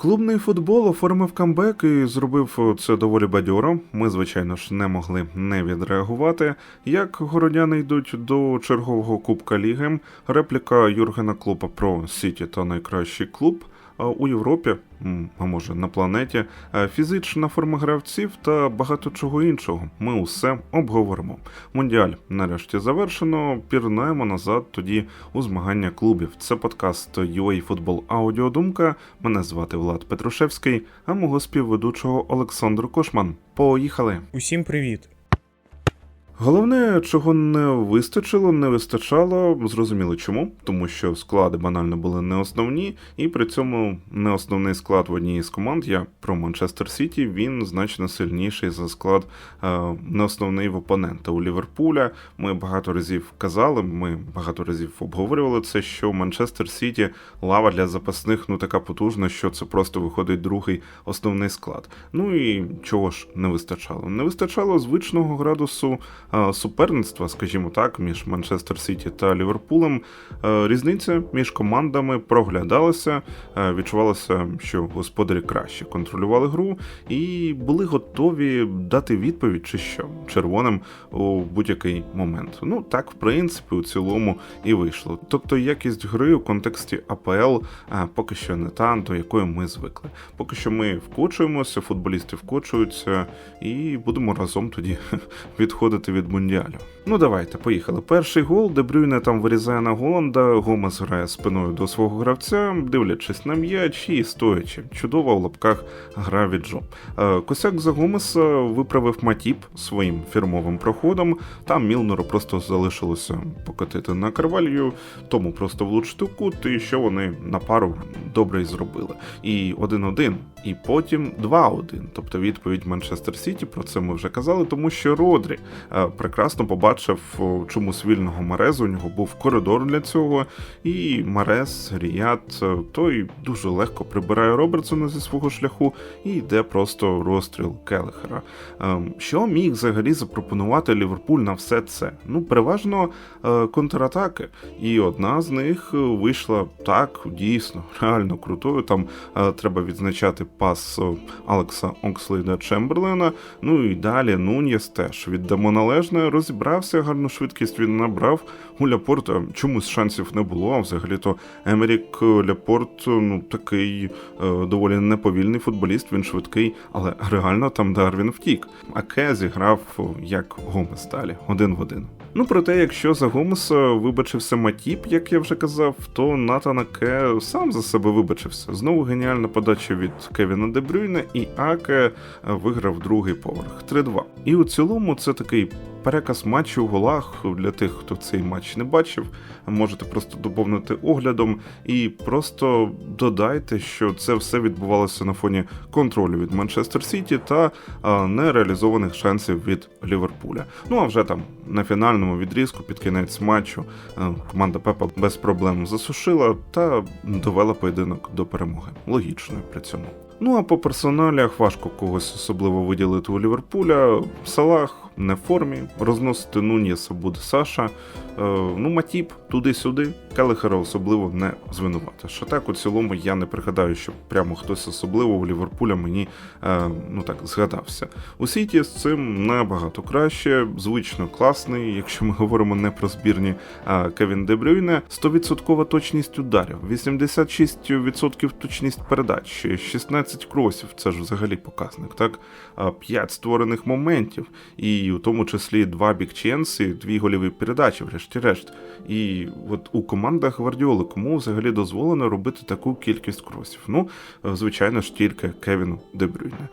Клубний футбол оформив камбек і зробив це доволі бадьоро. Ми, звичайно ж, не могли не відреагувати. Як городяни йдуть до чергового Кубка Ліги, репліка Юргена Клопа про Сіті та найкращий клуб. У Європі, а може на планеті, е, фізична форма гравців та багато чого іншого. Ми усе обговоримо. Мундіаль нарешті завершено. Пірнаємо назад тоді у змагання клубів. Це подкаст UA Футбол Аудіодумка. Мене звати Влад Петрушевський, а мого співведучого Олександр Кошман. Поїхали! Усім привіт! Головне, чого не вистачило, не вистачало, зрозуміло чому, тому що склади банально були не основні, і при цьому не основний склад в одній із команд, я про Манчестер Сіті, він значно сильніший за склад е, не основний в опонента у Ліверпуля. Ми багато разів казали, ми багато разів обговорювали це, що Манчестер Сіті лава для запасних ну така потужна, що це просто виходить другий основний склад. Ну і чого ж не вистачало? Не вистачало звичного градусу суперництва, скажімо так, між Манчестер Сіті та Ліверпулем. Е, Різниця між командами проглядалася, е, відчувалося, що господарі краще контролювали гру і були готові дати відповідь, чи що червоним у будь-який момент. Ну так, в принципі, у цілому і вийшло. Тобто якість гри у контексті АПЛ е, поки що не та, до якої ми звикли. Поки що ми вкочуємося, футболісти вкочуються, і будемо разом тоді відходити від мундіалю. Ну давайте, поїхали. Перший гол, де Брюйне там вирізає на Голланда, Гомес грає спиною до свого гравця, дивлячись на м'яч і стоячи. Чудова в лапках гра від Джо. Е, Косяк за Гомеса виправив Матіп своїм фірмовим проходом. Там Мілнеру просто залишилося покотити на Карвалью, тому просто влучити кут, і що вони на пару добре і зробили. І 1-1, і потім 2-1. Тобто відповідь Манчестер Сіті, про це ми вже казали, тому що Родрі е, прекрасно побачив чомусь вільного Марезу. У нього був коридор для цього. І Марез, Ріят, е, той дуже легко прибирає Робертсона зі свого шляху і йде просто розстріл Келехера. Ем, Що міг взагалі запропонувати Ліверпуль на все це? Ну, переважно е, контратаки. І одна з них е, вийшла так, дійсно, реально крутою. Там треба відзначати пас Алекса Окслейда Чемберлена. Ну і далі Нуньєс теж віддамо належне, розібрався, гарну швидкість він набрав. У Ляпорта чомусь шансів не було. А взагалі-то Емерік Ляпорт, ну такий е, доволі неповільний футболіст, він швидкий, але реально там Дарвін втік. А Ке зіграв як Гомес далі, один в один. Ну, проте, якщо за Гомеса вибачився Матіп, як я вже казав, то Натана Ке сам за себе вибачився. Знову геніальна подача від Кевіна Дебрюйна, і Аке е, виграв другий поверх 3-2. І у цілому це такий переказ матчу у голах для тих, хто цей матч не бачив. Можете просто доповнити оглядом і просто додайте, що це все відбувалося на фоні контролю від Манчестер Сіті та нереалізованих шансів від Ліверпуля. Ну а вже там на фінальному відрізку під кінець матчу команда Пепа без проблем засушила та довела поєдинок до перемоги. Логічною при цьому. Ну а по персоналях важко когось особливо виділити у Ліверпуля. Салах не в формі, розносити Нуньєса буде Саша. Е, ну, Матіп туди-сюди. Келехера особливо не звинуватиш. А так у цілому я не пригадаю, що прямо хтось особливо у Ліверпуля мені е, ну так згадався. У Сіті з цим набагато краще, звично класний, якщо ми говоримо не про збірні Кевін Дебрюйне, 100% точність ударів, 86% точність передач, 16 кросів. Це ж взагалі показник, так? 5 створених моментів, і у тому числі два бікченси, дві гольові передачі, врешті-решт. І от у командах Гвардіоли кому взагалі дозволено робити таку кількість кросів? Ну, е, звичайно ж, тільки Кевіну Дебрюйне.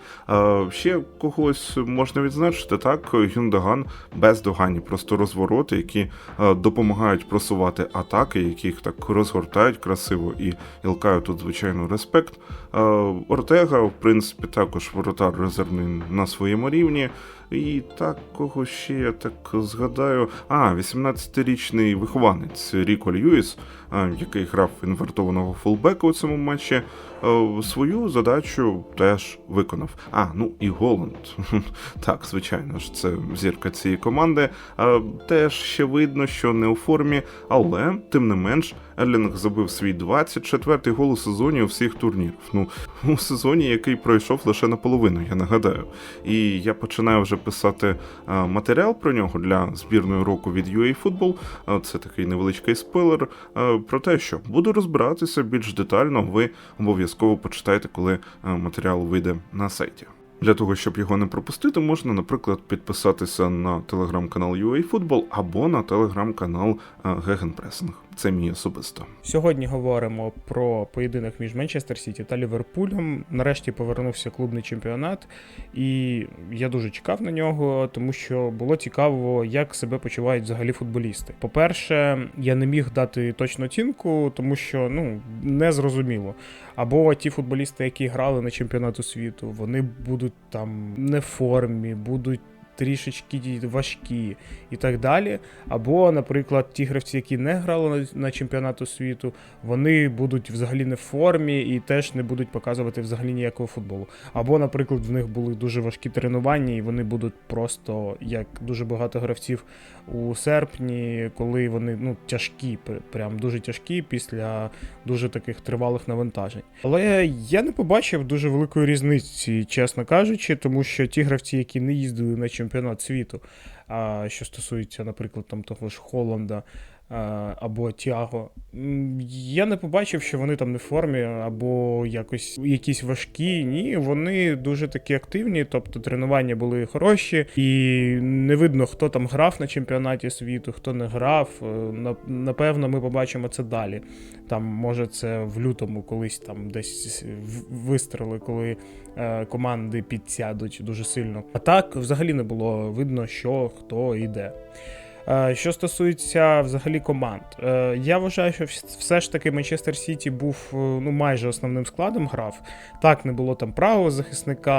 Ще когось можна відзначити так. Гюндаган бездоганні, просто розвороти, які е, допомагають просувати атаки, яких так розгортають красиво і ілкаю тут, звичайно, респект. Е, Ортега, в принципі, також воротар резервний на своєму рівні. І так, кого ще я так згадаю. А, 18 19-річний вихованець Ріко Льюіс, який грав інвертованого фулбека у цьому матчі, е, свою задачу теж виконав. А, ну і Голланд. Так, звичайно ж, це зірка цієї команди. Е, Теж ще видно, що не у формі, але тим не менш. Ерлінг забив свій 24-й гол у сезоні у всіх турнірів. Ну, у сезоні, який пройшов лише наполовину, я нагадаю. І я починаю вже писати е, матеріал про нього для збірної року від UA Football. Е, Це такий невеличкий спойлер е, про те, що буду розбиратися більш детально. Ви обов'язково почитайте, коли матеріал вийде на сайті. Для того, щоб його не пропустити, можна, наприклад, підписатися на телеграм-канал UA Football або на телеграм-канал Гегенпресинг. Це мій особисто. Сьогодні говоримо про поєдинок між Манчестер Сіті та Ліверпулем. Нарешті повернувся клубний чемпіонат, і я дуже чекав на нього, тому що було цікаво, як себе почувають взагалі футболісти. По-перше, я не міг дати точну оцінку, тому що ну не зрозуміло. Або ті футболісти, які грали на чемпіонату світу, вони будуть там не в формі, будуть. Трішечки важкі і так далі. Або, наприклад, ті гравці, які не грали на, на чемпіонату світу, вони будуть взагалі не в формі і теж не будуть показувати взагалі ніякого футболу. Або, наприклад, в них були дуже важкі тренування, і вони будуть просто як дуже багато гравців у серпні, коли вони ну тяжкі, прям дуже тяжкі після дуже таких тривалих навантажень. Але я не побачив дуже великої різниці, чесно кажучи, тому що ті гравці, які не їздили на чемпіонат світу, а що стосується, наприклад, там того ж Холланда. А, Або Тіаго. Я не побачив, що вони там не в формі, або якось якісь важкі. Ні, вони дуже такі активні, тобто тренування були хороші, і не видно, хто там грав на чемпіонаті світу, хто не грав. Е, Напевно, ми побачимо це далі. Там, може, це в лютому колись там десь вистріли, коли е, команди підсядуть дуже сильно. А так взагалі не було видно, що хто йде. Е, Що стосується взагалі команд, е, я вважаю, що все ж таки Манчестер Сіті був е, ну майже основним складом грав. Так, не було там правого захисника,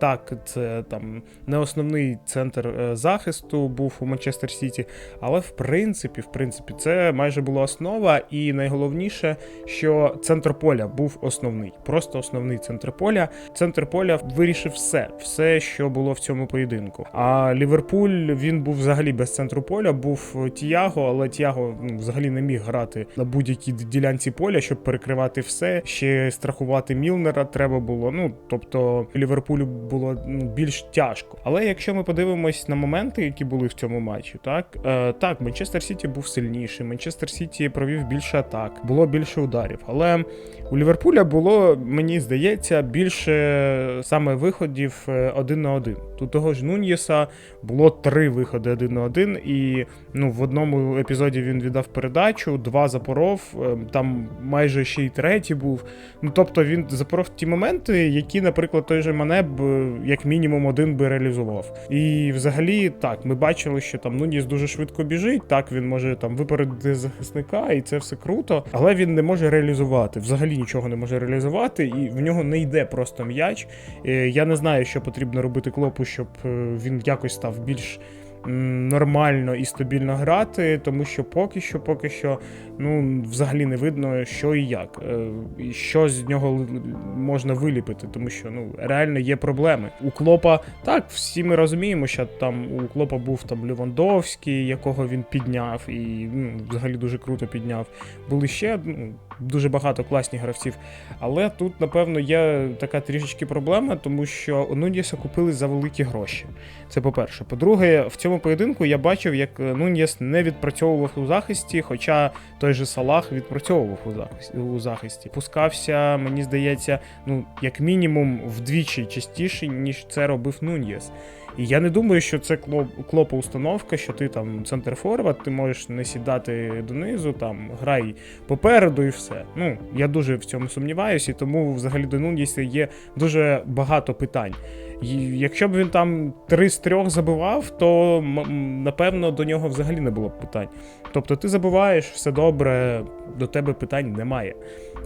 так, це там не основний центр захисту був у Манчестер Сіті, але в принципі, в принципі, це майже була основа, і найголовніше, що центр поля був основний, просто основний центр поля. Центр поля вирішив все, все, що було в цьому поєдинку. А Ліверпуль він був взагалі без центру поля, був Тіаго, але Тіаго ну, взагалі не міг грати на будь-якій ділянці поля, щоб перекривати все. Ще страхувати Мілнера треба було. Ну тобто Ліверпулю було ну, більш тяжко. Але якщо ми подивимось на моменти, які були в цьому матчі, так е, так, Манчестер Сіті був сильніший. Манчестер Сіті провів більше атак, було більше ударів. Але у Ліверпуля було, мені здається, більше саме виходів е, один на один. Тут того ж Нуньєса було три виходи один на один, і ну, в одному епізоді він віддав передачу, два запоров, е, там майже ще й третій був. Ну тобто він запоров ті моменти, які, наприклад, той же Мане б е, як мінімум один би реалізував. І взагалі так, ми бачили, що там Нуніс дуже швидко біжить. Так він може там випередити захисника, і це все круто, але він не може реалізувати. Взагалі нічого не може реалізувати, і в нього не йде просто м'яч. Е, Я не знаю, що потрібно робити клопу, щоб е, він якось став більш. Нормально і стабільно грати, тому що поки що, поки що, ну взагалі не видно, що і як, е, що з нього можна виліпити, тому що ну реально є проблеми. У Клопа так, всі ми розуміємо, що там у Клопа був там Левандовський, якого він підняв, і ну, взагалі дуже круто підняв. Були ще ну, дуже багато класних гравців. Але тут, напевно, є така трішечки проблема, тому що Нуньєса купили за великі гроші. Це по-перше. По-друге, в цьому поєдинку я бачив, як е, Нуньєс не відпрацьовував у захисті, хоча той же Салах відпрацьовував у захисті. Пускався, мені здається, ну, як мінімум вдвічі частіше, ніж це робив Нуньєс. І я не думаю, що це клоп, клопа установка, що ти там центр форвард, ти можеш не сідати донизу, там грай попереду і все. Ну, я дуже в цьому сумніваюся, і тому взагалі до Нуньєса є дуже багато питань. І якщо б він там три з трьох забивав, то напевно до нього взагалі не було б питань. Тобто ти забиваєш, все добре, до тебе питань немає.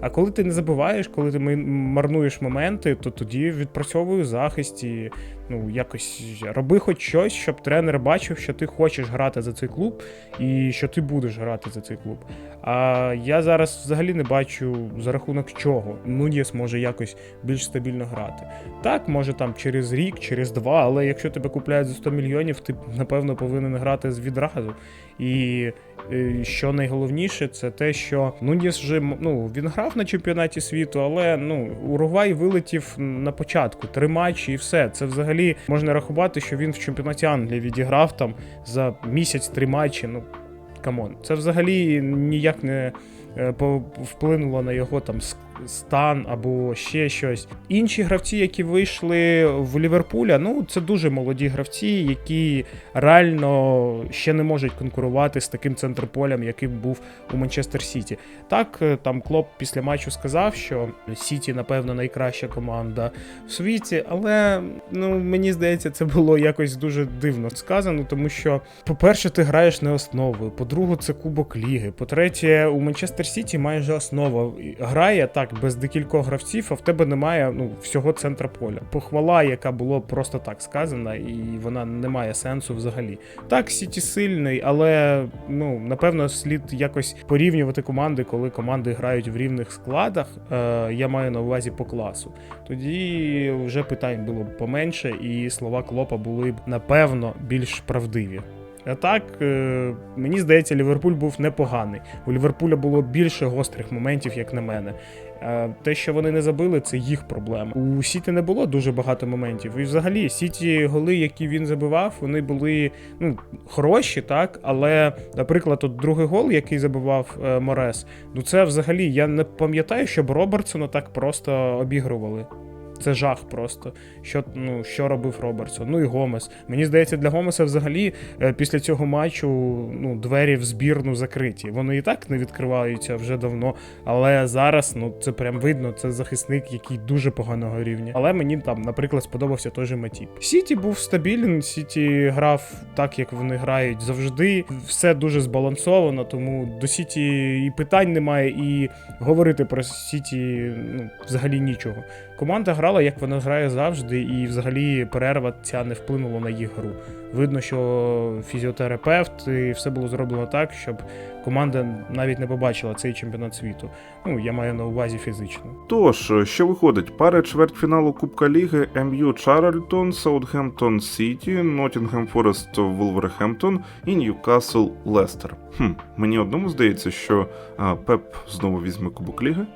А коли ти не забиваєш, коли ти марнуєш моменти, то тоді відпрацьовуй у захисті. Ну, якось роби хоч щось, щоб тренер бачив, що ти хочеш грати за цей клуб і що ти будеш грати за цей клуб. А я зараз взагалі не бачу за рахунок чого Нуньєс може якось більш стабільно грати. Так, може там через рік, через два, але якщо тебе купляють за 100 мільйонів, ти напевно повинен грати з відразу. І е, що найголовніше, це те, що Нуньєс вже ну, він грав на чемпіонаті світу, але ну, Уругвай вилетів на початку три матчі і все. Це взагалі можна рахувати, що він в чемпіонаті Англії відіграв там за місяць три матчі. Ну камон, це взагалі ніяк не е, вплинуло на його там стан або ще щось. Інші гравці, які вийшли в Ліверпуля, ну це дуже молоді гравці, які реально ще не можуть конкурувати з таким центрполем, яким був у Манчестер Сіті. Так, е, там Клоп після матчу сказав, що Сіті, напевно, найкраща команда в світі, але ну мені здається, це було якось дуже дивно сказано, тому що, по-перше, ти граєш не основою, по-друге, це Кубок Ліги. По-третє, у Манчестер Сіті майже основа грає так без декількох гравців, а в тебе немає ну всього центра поля. Похвала, яка була просто так сказана, і вона не має сенсу взагалі. Так, Сіті сильний, але ну напевно слід якось порівнювати команди, коли команди грають в рівних складах. Е, я маю на увазі по класу. Тоді вже питань було б поменше, і слова Клопа були б напевно більш правдиві. А так, е, мені здається, Ліверпуль був непоганий. У Ліверпуля було більше гострих моментів, як на мене. Е, Те, що вони не забили, це їх проблема. У Сіті не було дуже багато моментів. І взагалі, Сіті голи, які він забивав, вони були ну, хороші, так. Але, наприклад, от другий гол, який забивав е, Морес, ну це взагалі я не пам'ятаю, щоб Робертсона так просто обігрували. Це жах просто. Що, ну, що робив Робертсон. Ну і Гомес. Мені здається, для Гомеса взагалі е, після цього матчу ну, двері в збірну закриті. Вони і так не відкриваються вже давно. Але зараз ну, це прям видно, це захисник, який дуже поганого рівня. Але мені там, наприклад, сподобався той же Матіп. Сіті був стабілен, Сіті грав так, як вони грають завжди. Все дуже збалансовано, тому до Сіті і питань немає, і говорити про Сіті ну, взагалі нічого. Команда грала, як вона грає завжди, і взагалі перерва ця не вплинула на їх гру. Видно, що фізіотерапевт і все було зроблено так, щоб команда навіть не побачила цей чемпіонат світу. Ну, я маю на увазі фізично. Тож, що виходить? Пари чвертьфіналу Кубка Ліги МЮ Чарльтон, Саутгемптон Сіті, Ноттінгем Форест Вулверхемптон і Ньюкасл Лестер. Хм, мені одному здається, що а, Пеп знову візьме Кубок Ліги.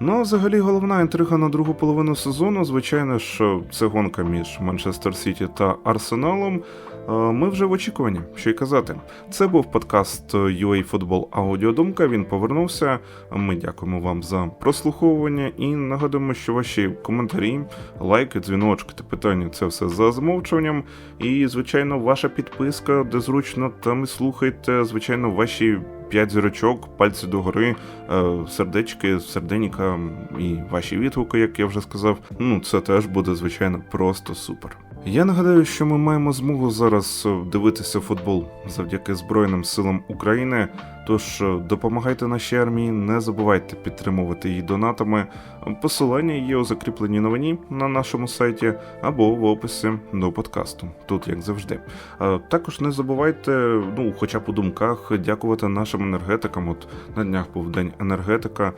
Ну, а взагалі, головна інтрига на другу половину сезону, звичайно ж, це гонка між Манчестер Сіті та Арсеналом. Е, Ми вже в очікуванні, що й казати. Це був подкаст UA Football Аудіодумка. Він повернувся. Ми дякуємо вам за прослуховування і нагадуємо, що ваші коментарі, лайки, дзвіночки та питання це все за замовчуванням. І, звичайно, ваша підписка, де зручно, там і слухайте. Звичайно, ваші. П'ять зірочок, пальці догори, е, сердечки, серденіка і ваші відгуки, як я вже сказав. Ну, це теж буде, звичайно, просто супер. Я нагадаю, що ми маємо змогу зараз е, дивитися футбол завдяки Збройним силам України. Тож е, допомагайте нашій армії, не забувайте підтримувати її донатами. Посилання є у закріпленій новині на нашому сайті або в описі до подкасту. Тут як завжди. Е, Також не забувайте, ну, хоча б у думках, дякувати нашим енергетикам. От на днях був день енергетика.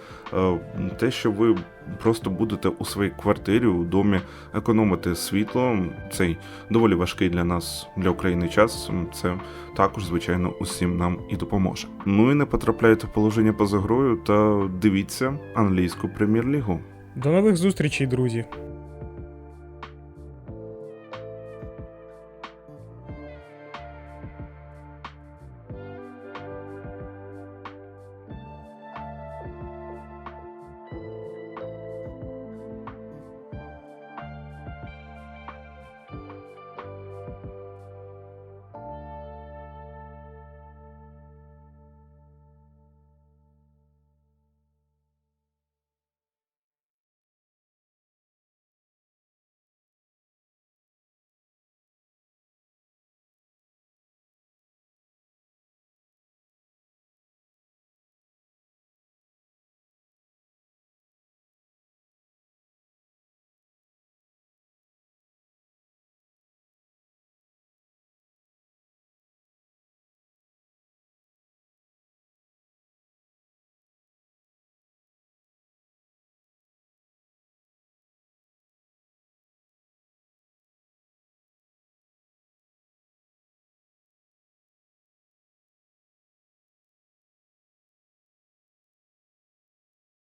Те, що ви просто будете у своїй квартирі, у домі економити світло. Цей доволі важкий для нас, для України час. Це також, звичайно, усім нам і допоможе. Ну і не потрапляйте в положення поза грою та дивіться англійську прем'єр-лігу. До нових зустрічей, друзі!